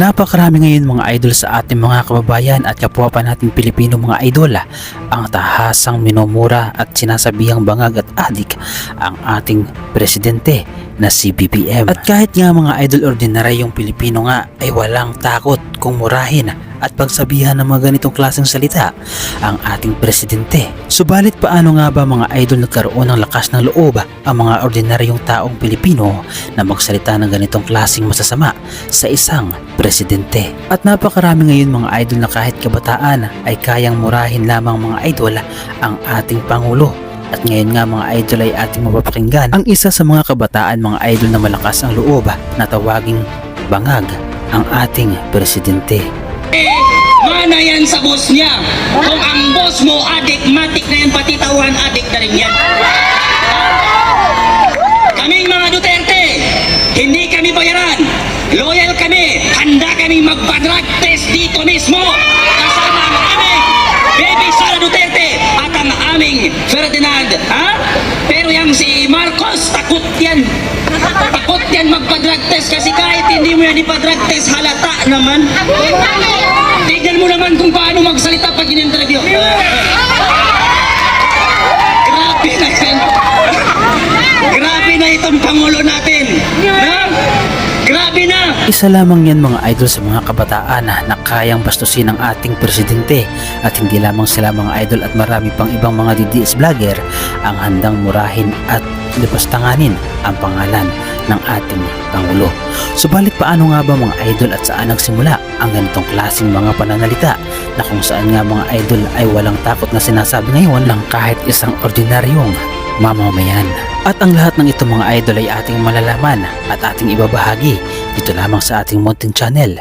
Napakarami ngayon mga idol sa ating mga kababayan at kapwa pa nating Pilipino mga idol ah, ang tahasang minumura at sinasabihang bangag at adik ang ating presidente na BBM. At kahit nga mga idol ordinaryong Pilipino nga ay walang takot kung murahin at pagsabihan ng mga ganitong klaseng salita ang ating presidente. Subalit paano nga ba mga idol nagkaroon ng lakas ng loob ang mga ordinaryong taong Pilipino na magsalita ng ganitong klaseng masasama sa isang presidente? At napakarami ngayon mga idol na kahit kabataan ay kayang murahin lamang mga idol ang ating Pangulo. At ngayon nga mga idol ay ating mapapakinggan ang isa sa mga kabataan mga idol na malakas ang loob na tawaging bangag ang ating presidente. Mana yan sa boss niya. Kung ang boss mo adik, matik na yan, pati tauhan adik na rin yan. Kaming mga Duterte, hindi kami bayaran. Loyal kami. Handa kaming magpa-drug test dito mismo. Kasama ang aming Baby Sara Duterte ang aming Ferdinand. Ha? Pero yung si Marcos, takot yan. Takot yan magpa-drug test kasi kahit hindi mo yan ipa-drug test, halata naman. Tignan mo naman kung paano magsalita pag in-interview. Grabe na yan. Grabe na itong Pangulo natin. Na? Grabe na. Isa lamang yan mga idol sa mga kabataan na, kayang bastusin ang ating presidente at hindi lamang sila mga idol at marami pang ibang mga DDS vlogger ang handang murahin at lipastanganin ang pangalan ng ating Pangulo. Subalit paano nga ba mga idol at saan nagsimula ang ganitong klaseng mga pananalita na kung saan nga mga idol ay walang takot na sinasabi ngayon ng kahit isang ordinaryong mamamayan. At ang lahat ng ito mga idol ay ating malalaman at ating ibabahagi dito lamang sa ating Mountain Channel.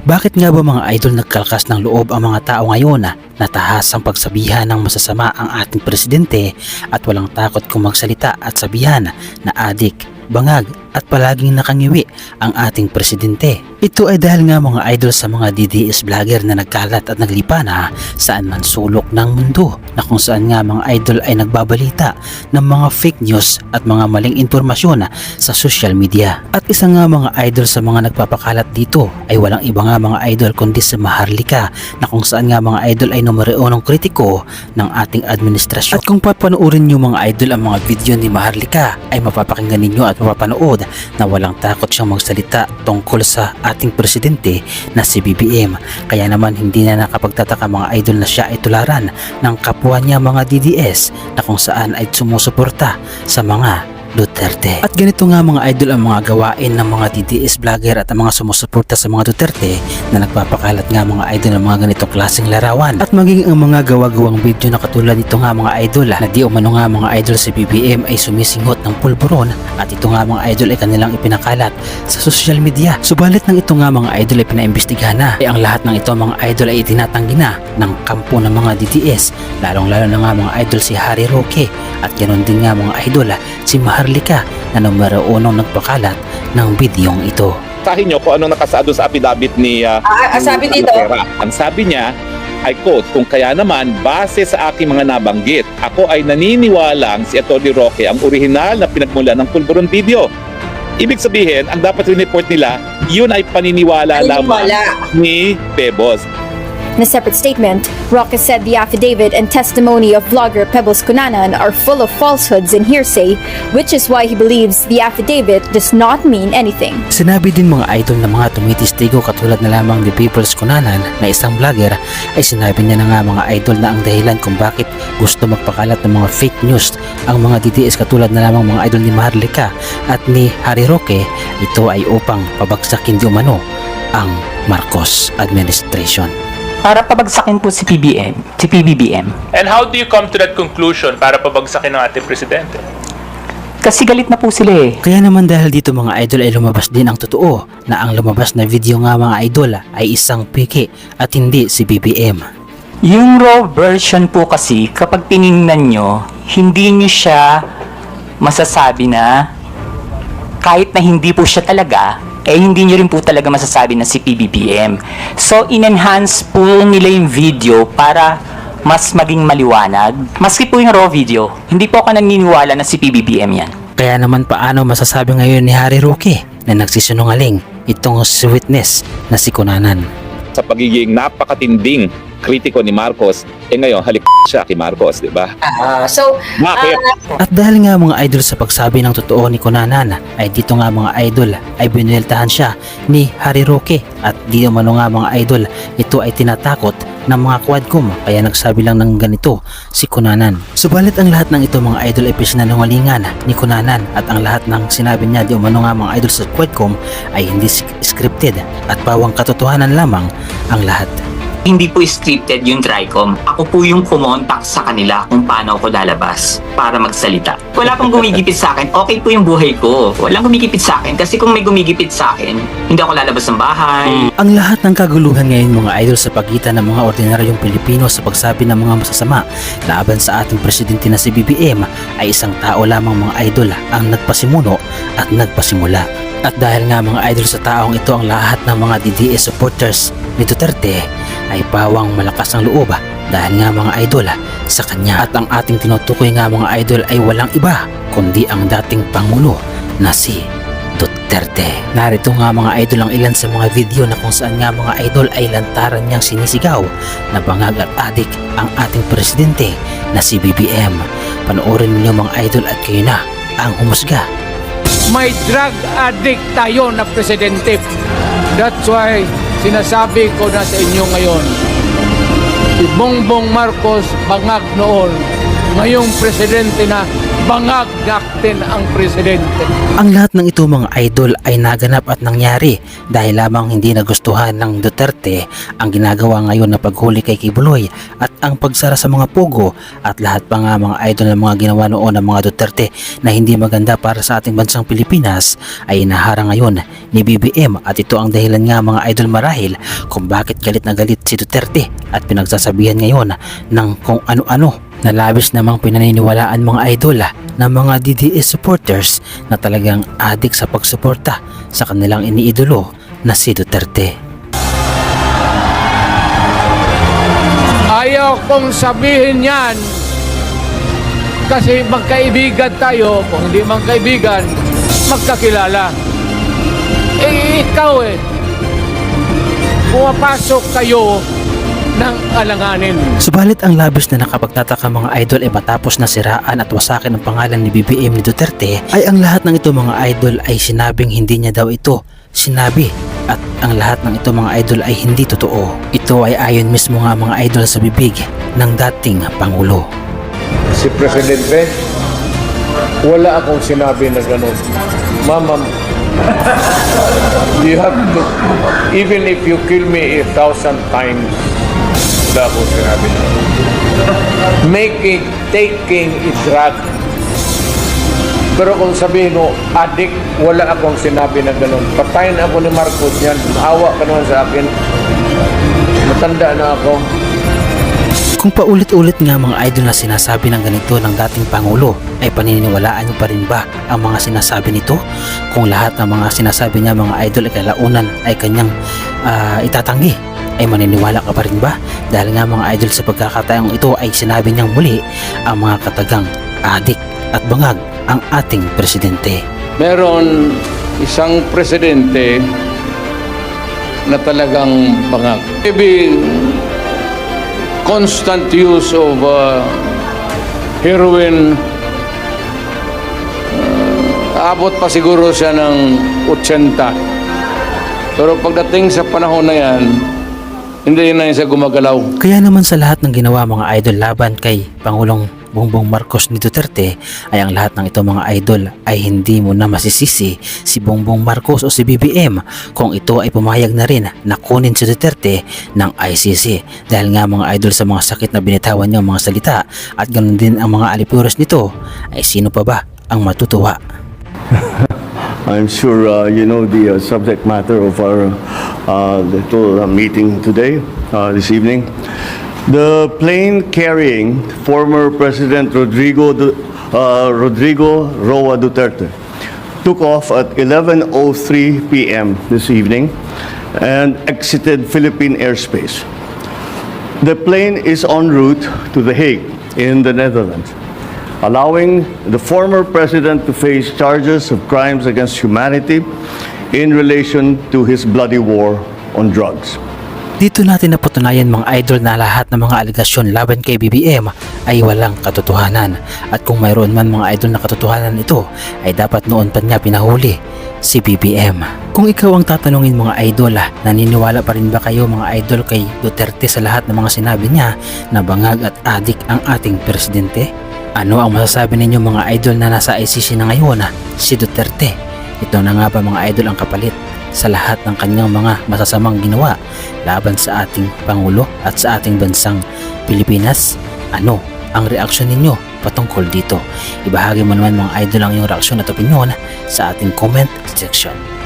Bakit nga ba mga idol nagkalkas ng loob ang mga tao ngayon na natahas ang pagsabihan ng masasama ang ating presidente at walang takot kung magsalita at sabihan na adik, bangag at palaging nakangiwi ang ating presidente. Ito ay dahil nga mga idol sa mga DDS vlogger na nagkalat at naglipa na saan man sulok ng mundo na kung saan nga mga idol ay nagbabalita ng mga fake news at mga maling impormasyon sa social media. At isa nga mga idol sa mga nagpapakalat dito ay walang iba nga mga idol kundi si Maharlika na kung saan nga mga idol ay numero unong kritiko ng ating administrasyon. At kung papanoorin nyo mga idol ang mga video ni Maharlika ay mapapakinggan ninyo at mapapanood na walang takot siyang magsalita tungkol sa ating presidente na si BBM. Kaya naman hindi na nakapagtataka mga idol na siya ay tularan ng kapwa niya mga DDS na kung saan ay sumusuporta sa mga Duterte. At ganito nga mga idol ang mga gawain ng mga DDS vlogger at ang mga sumusuporta sa mga Duterte na nagpapakalat nga mga idol ng mga ganitong klaseng larawan at maging ang mga gawa-gawang video na katulad nito nga mga idol na di umano nga mga idol sa BBM ay sumisinghot ng pulburon at ito nga mga idol ay kanilang ipinakalat sa social media. Subalit ng ito nga mga idol ay pinaimbestigahan na ay ang lahat ng ito mga idol ay itinatanggi na ng kampo ng mga DDS lalong lalo na nga mga idol si Harry Roque at ganoon din nga mga idol si Maharlika na numero unong nagpakalat ng bidyong ito. Basahin nyo kung anong nakasaad doon sa affidavit ni uh, Ah, ah, sabi ni dito? Ang sabi niya, I quote, kung kaya naman, base sa aking mga nabanggit, ako ay naniniwalang si Atty. Roque ang orihinal na pinagmula ng Pulburon video. Ibig sabihin, ang dapat report nila, yun ay paniniwala, lamang Paniniwala. ni Pebos. In a separate statement, Roque said the affidavit and testimony of vlogger Pebbles Kunanan are full of falsehoods and hearsay, which is why he believes the affidavit does not mean anything. Sinabi din mga idol na mga tumitistigo katulad na lamang ni People's Kunanan na isang vlogger ay sinabi niya na nga mga idol na ang dahilan kung bakit gusto magpakalat ng mga fake news ang mga DDS katulad na lamang mga idol ni Maharlika at ni Harry Roque ito ay upang pabagsakin di umano ang Marcos administration. Para pabagsakin po si PBM, si PBBM. And how do you come to that conclusion para pabagsakin ng ating presidente? Kasi galit na po sila eh. Kaya naman dahil dito mga idol ay lumabas din ang totoo na ang lumabas na video nga mga idol ay isang piki at hindi si BBM. Yung raw version po kasi, kapag tiningnan nyo, hindi nyo siya masasabi na kahit na hindi po siya talaga, eh hindi nyo rin po talaga masasabi na si PBBM. So, in-enhance po nila yung video para mas maging maliwanag. Maski po yung raw video, hindi po ako naniniwala na si PBBM yan. Kaya naman paano masasabi ngayon ni Harry Roque na nagsisinungaling itong sweetness na si Kunanan. sa pagiging napakatinding kritiko ni Marcos, eh ngayon, halik siya kay Marcos, di ba? Ah, so, Bakit? At dahil nga mga idol sa pagsabi ng totoo ni Kunanan ay dito nga mga idol ay biniltahan siya ni Harry Roque at di umano nga mga idol ito ay tinatakot ng mga quadcom kaya nagsabi lang ng ganito si Kunanan. Subalit ang lahat ng ito mga idol ay pisinanungalingan ni Kunanan at ang lahat ng sinabi niya di umano nga mga idol sa quadcom ay hindi scripted at pawang katotohanan lamang ang lahat. Hindi po scripted yung TRICOM. Ako po yung kumontak sa kanila kung paano ako lalabas para magsalita. Wala pong gumigipit sa akin. Okay po yung buhay ko. Walang gumigipit sa akin kasi kung may gumigipit sa akin, hindi ako lalabas ng bahay. Ang lahat ng kaguluhan ngayon mga idol sa pagitan ng mga ordinaryong Pilipino sa pagsabi ng mga masasama laban sa ating presidente na si BBM ay isang tao lamang mga idol ang nagpasimuno at nagpasimula. At dahil nga mga idol sa taong ito ang lahat ng mga DDS supporters ni Duterte ay pawang malakas ang loob dahil nga mga idol sa kanya. At ang ating tinutukoy nga mga idol ay walang iba kundi ang dating Pangulo na si Duterte. Narito nga mga idol ang ilan sa mga video na kung saan nga mga idol ay lantaran niyang sinisigaw na bangag at adik ang ating presidente na si BBM. Panoorin niyo mga idol at kayo na ang humusga. may drug addict tayo na presidente. That's why sinasabi ko na sa inyo ngayon, si Bongbong Marcos bangag noon, ngayong presidente na bangag natin ang presidente. Ang lahat ng ito mga idol ay naganap at nangyari dahil lamang hindi nagustuhan ng Duterte ang ginagawa ngayon na paghuli kay Kibuloy at ang pagsara sa mga pugo at lahat pa nga mga idol ng mga ginawa noon ng mga Duterte na hindi maganda para sa ating bansang Pilipinas ay inaharang ngayon ni BBM at ito ang dahilan nga mga idol marahil kung bakit galit na galit si Duterte at pinagsasabihan ngayon ng kung ano-ano na labis namang pinaniniwalaan mga idol ah, ng mga DDS supporters na talagang adik sa pagsuporta sa kanilang iniidolo na si Duterte. Ayaw kong sabihin yan kasi magkaibigan tayo, kung hindi magkaibigan, magkakilala. Eh, ikaw eh, pumapasok kayo ng alanganin. Subalit ang labis na nakapagtataka mga idol ay matapos na siraan at wasakin ang pangalan ni BBM ni Duterte ay ang lahat ng ito mga idol ay sinabing hindi niya daw ito sinabi at ang lahat ng ito mga idol ay hindi totoo. Ito ay ayon mismo nga mga idol sa bibig ng dating Pangulo. Si Presidente, wala akong sinabi na gano'n. Mama, you have to, even if you kill me a thousand times, akong sinabi na gano'n. Making, taking a drug. Pero kung sabihin mo, addict, wala akong sinabi na gano'n. Patayin ako ni Marcos yan. Maawa ka naman sa akin. Matanda na ako. Kung paulit-ulit nga mga idol na sinasabi ng ganito ng dating Pangulo, ay paniniwalaan nyo pa rin ba ang mga sinasabi nito? Kung lahat ng mga sinasabi niya mga idol ay kalaunan ay kanyang ah, itatanggi, ay maniniwala ka pa rin ba? Dahil nga mga idol sa pagkakataong ito ay sinabi niyang muli ang mga katagang adik at bangag ang ating presidente. meron isang presidente na talagang bangag. Maybe constant use of uh, heroin uh, abot pa siguro siya ng 80. Pero pagdating sa panahon na yan, hindi na siya gumagalaw. Kaya naman sa lahat ng ginawa mga idol laban kay Pangulong Bongbong Marcos ni Duterte ay ang lahat ng ito mga idol ay hindi mo na masisisi si Bongbong Marcos o si BBM kung ito ay pumayag na rin na kunin si Duterte ng ICC dahil nga mga idol sa mga sakit na binitawan niyang mga salita at ganoon din ang mga alipuros nito ay sino pa ba ang matutuwa? I'm sure uh, you know the uh, subject matter of our uh, little uh, meeting today, uh, this evening. The plane carrying former President Rodrigo uh, Rodrigo Roa Duterte took off at 11:03 p.m. this evening and exited Philippine airspace. The plane is en route to The Hague in the Netherlands, allowing the former president to face charges of crimes against humanity in relation to his bloody war on drugs. Dito natin napatunayan mga idol na lahat ng mga aligasyon laban kay BBM ay walang katotohanan at kung mayroon man mga idol na katotohanan ito ay dapat noon pa niya pinahuli si BBM. Kung ikaw ang tatanungin mga idol ah, naniniwala pa rin ba kayo mga idol kay Duterte sa lahat ng mga sinabi niya na bangag at adik ang ating presidente? Ano ang masasabi ninyo mga idol na nasa ICC na ngayon ah, si Duterte? Ito na nga ba mga idol ang kapalit sa lahat ng kanyang mga masasamang ginawa laban sa ating Pangulo at sa ating bansang Pilipinas? Ano ang reaksyon ninyo patungkol dito? Ibahagi mo naman mga idol ang iyong reaksyon at opinion sa ating comment section.